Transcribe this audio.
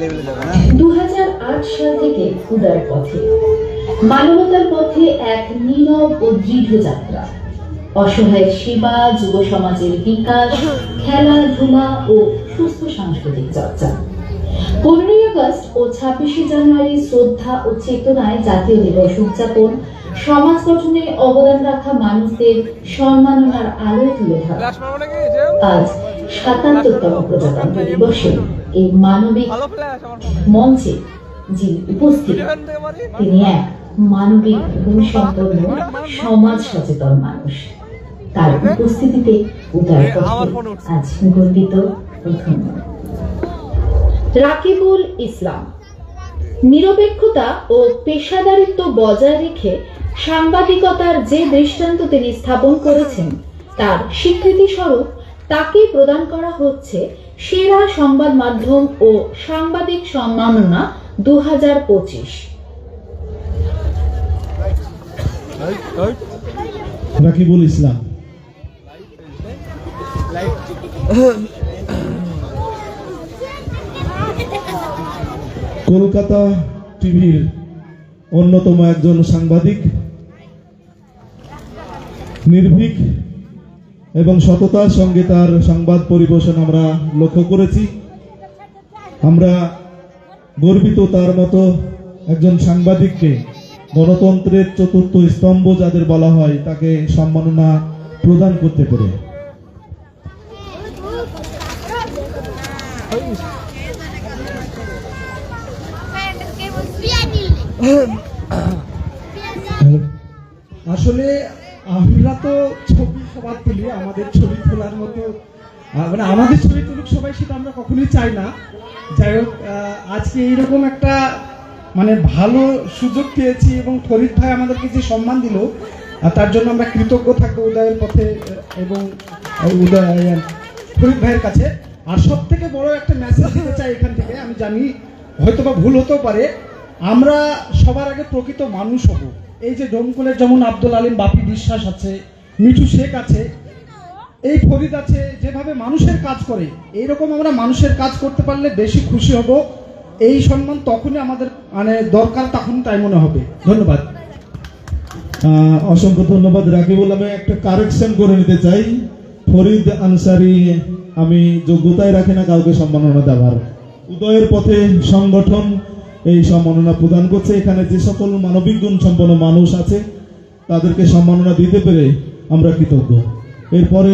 লেভেলে যাবে না? দু সাল থেকে উদার পথে মানবতার পথে এক নীরব ও দৃঢ় যাত্রা। অসহায় সেবা যুব সমাজের বিকাশ খেলাধুলা ও সুস্থ সাংস্কৃতিক চর্চা। পনেরোই আগস্ট ও ছাব্বিশে জানুয়ারি শ্রদ্ধা ও চেতনায় জাতীয় দিবস উদযাপন সমাজ গঠনে অবদান রাখা মানুষদের সম্মাননার আলোয় তুলে ধরা। আজ সাতাত্তরতম প্রজাতন্ত্র দিবসে এই মানবিক মঞ্চে যিনি উপস্থিত, তিনি এক মানবিক গুণসম্পন্ন সমাজ সচেতন মানুষ। তার উপস্থিতিতে উদার আজ গর্বিত ধন্য রাকিবুল ইসলাম, নিরপেক্ষতা ও পেশাদারিত্ব বজায় রেখে সাংবাদিকতার যে দৃষ্টান্ত তিনি স্থাপন করেছেন, তার স্বীকৃতি স্বরূপ তাকে প্রদান করা হচ্ছে সেরা সংবাদ মাধ্যম ও সাংবাদিক সম্মাননা দু হাজার পঁচিশ রাকিবুল ইসলাম? কলকাতা টিভির অন্যতম একজন সাংবাদিক, নির্ভীক এবং সততার সঙ্গে তার সংবাদ পরিবেশন আমরা লক্ষ্য করেছি। আমরা গর্বিত তার মতো একজন সাংবাদিককে গণতন্ত্রের চতুর্থ স্তম্ভ যাদের বলা হয় তাকে সম্মাননা প্রদান করতে পেরে। আসলে আমরা তো ছবি সবার তুলি, আমাদের ছবি তোলার মতো মানে আমাদের ছবি তুলুক সবাই, সেটা আমরা কখনোই চাই না। যাই হোক আজকে এইরকম একটা মানে ভালো সুযোগ পেয়েছি এবং ফরিদ ভাই আমাদেরকে যে সম্মান দিল তার জন্য আমরা কৃতজ্ঞ থাকব উদয়ের পথে, এবং উদয় ফরিদ ভাইয়ের কাছে। আর সব থেকে বড় একটা মেসেজ দিতে চাই এখান থেকে, আমি জানি হয়তো বা ভুল হতেও পারে, আমরা সবার আগে প্রকৃত মানুষ হব। এই যে ডোমকুলের যেমন আব্দুল আলিম, বাপি বিশ্বাস আছে, মিঠু শেখ আছে, এই ফরিদ আছে, যেভাবে মানুষের কাজ করে, এইরকম আমরা মানুষের কাজ করতে পারলে বেশি খুশি হব। এই সম্মান তখনই আমাদের মানে দরকার তখন তাই মনে হবে। ধন্যবাদ। অসংখ্য ধন্যবাদ রাকিবুল আমি একটা কারেকশন করে নিতে চাই। ফরিদ আনসারি, আমি যোগ্যতায় রাখি না, কাউকে সম্মাননা দেওয়ার। উদয়ের পথে সংগঠন এই সম্মাননা প্রদান করছে। এখানে যে সকল মানবিক গুণ সম্পন্ন মানুষ আছে, তাদেরকে সম্মাননা দিতে পেরে আমরা কৃতজ্ঞ। এরপরে